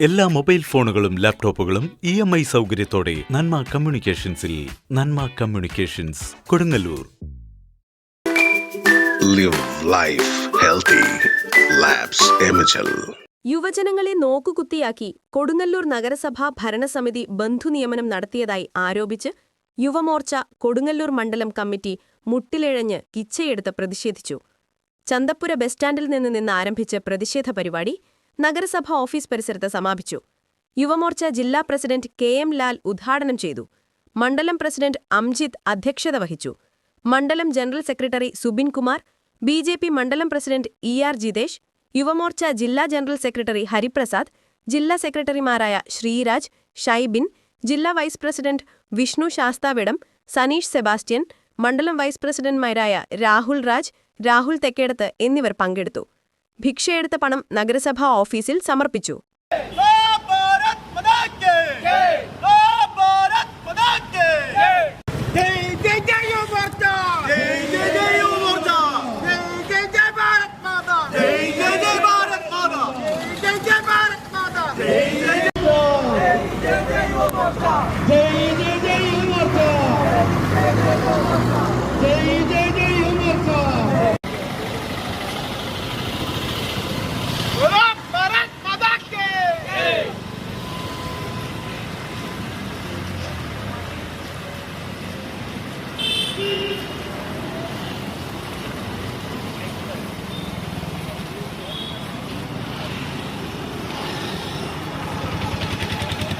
എല്ലാ മൊബൈൽ ഫോണുകളും ലാപ്ടോപ്പുകളും ഇ എം ഐ സൗകര്യത്തോടെ Nanma കമ്മ്യൂണിക്കേഷൻസിൽ Nanma communications Kodungallur Live life healthy. Labs Imagel. യുവജനങ്ങളെ നോക്കുകുത്തിയാക്കി കൊടുങ്ങല്ലൂർ നഗരസഭാ ഭരണസമിതി ബന്ധുനിയമനം നടത്തിയതായി ആരോപിച്ച് യുവമോർച്ച കൊടുങ്ങല്ലൂർ മണ്ഡലം കമ്മിറ്റി മുട്ടിലിഴഞ്ഞ് കിച്ചയെടുത്ത് പ്രതിഷേധിച്ചു ചന്തപ്പുര ബസ് സ്റ്റാൻഡിൽ നിന്ന് നിന്ന് ആരംഭിച്ച പ്രതിഷേധ പരിപാടി നഗരസഭാ ഓഫീസ് പരിസരത്ത് സമാപിച്ചു. യുവമോർച്ച ജില്ലാ പ്രസിഡന്റ് കെ എം ലാൽ ഉദ്ഘാടനം ചെയ്തു. മണ്ഡലം പ്രസിഡന്റ് അംജിത് അധ്യക്ഷത വഹിച്ചു. മണ്ഡലം general secretary Subin Kumar B J P മണ്ഡലം president E R Jithesh Yuvamorcha ജില്ലാ ജനറൽ സെക്രട്ടറി ഹരിപ്രസാദ് ജില്ലാ സെക്രട്ടറിമാരായ ശ്രീരാജ് ഷൈബിൻ ജില്ലാ vice president Vishnu Sasthavidam Saneesh Sebastian മണ്ഡലം വൈസ് പ്രസിഡന്റ്മാരായ രാഹുൽ രാജ് രാഹുൽ തെക്കേടത്ത് എന്നിവർ പങ്കെടുത്തു. ഭിക്ഷയെടുത്ത പണം നഗരസഭാ ഓഫീസിൽ സമർപ്പിച്ചു ജയ് ജയ് ജയ് ജയ്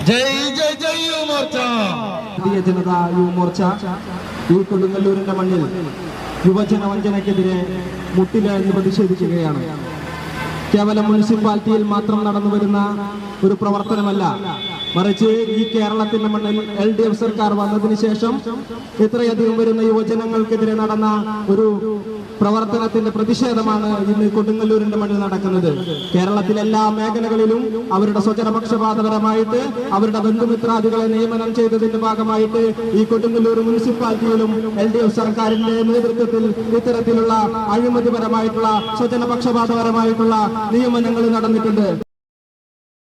ജയ് ജയ് ജയ് യുവമോർച്ച ഭാരതീയ ജനത യുവമോർച്ച ഈ കൊടുങ്ങല്ലൂരിന്റെ മണ്ണിൽ യുവജന വഞ്ചനക്കെതിരെ മുട്ടില എന്ന് പ്രതിഷേധിക്കുകയാണ്. കേവലം മുനിസിപ്പാലിറ്റിയിൽ മാത്രം നടന്നു വരുന്ന ഒരു പ്രവർത്തനമല്ല. മറിച്ച് ഈ കേരളത്തിന്റെ മണ്ണിൽ എൽ ഡി എഫ് സർക്കാർ വന്നതിന് ശേഷം ഇത്രയധികം വരുന്ന യുവജനങ്ങൾക്കെതിരെ നടന്ന ഒരു പ്രവർത്തനത്തിന്റെ പ്രതിഷേധമാണ് ഇന്ന് കൊടുങ്ങല്ലൂരിന്റെ മണ്ണിൽ നടക്കുന്നത്. കേരളത്തിലെ എല്ലാ മേഖലകളിലും അവരുടെ സ്വജനപക്ഷപാതപരമായിട്ട് അവരുടെ ബന്ധുമിത്രാദികളെ നിയമനം ചെയ്തതിന്റെ ഭാഗമായിട്ട് ഈ കൊടുങ്ങല്ലൂർ മുനിസിപ്പാലിറ്റിയിലും എൽ ഡി എഫ് സർക്കാരിന്റെ നേതൃത്വത്തിൽ ഇത്തരത്തിലുള്ള അഴിമതിപരമായിട്ടുള്ള സ്വജനപക്ഷപാതപരമായിട്ടുള്ള നിയമനങ്ങൾ നടന്നിട്ടുണ്ട്.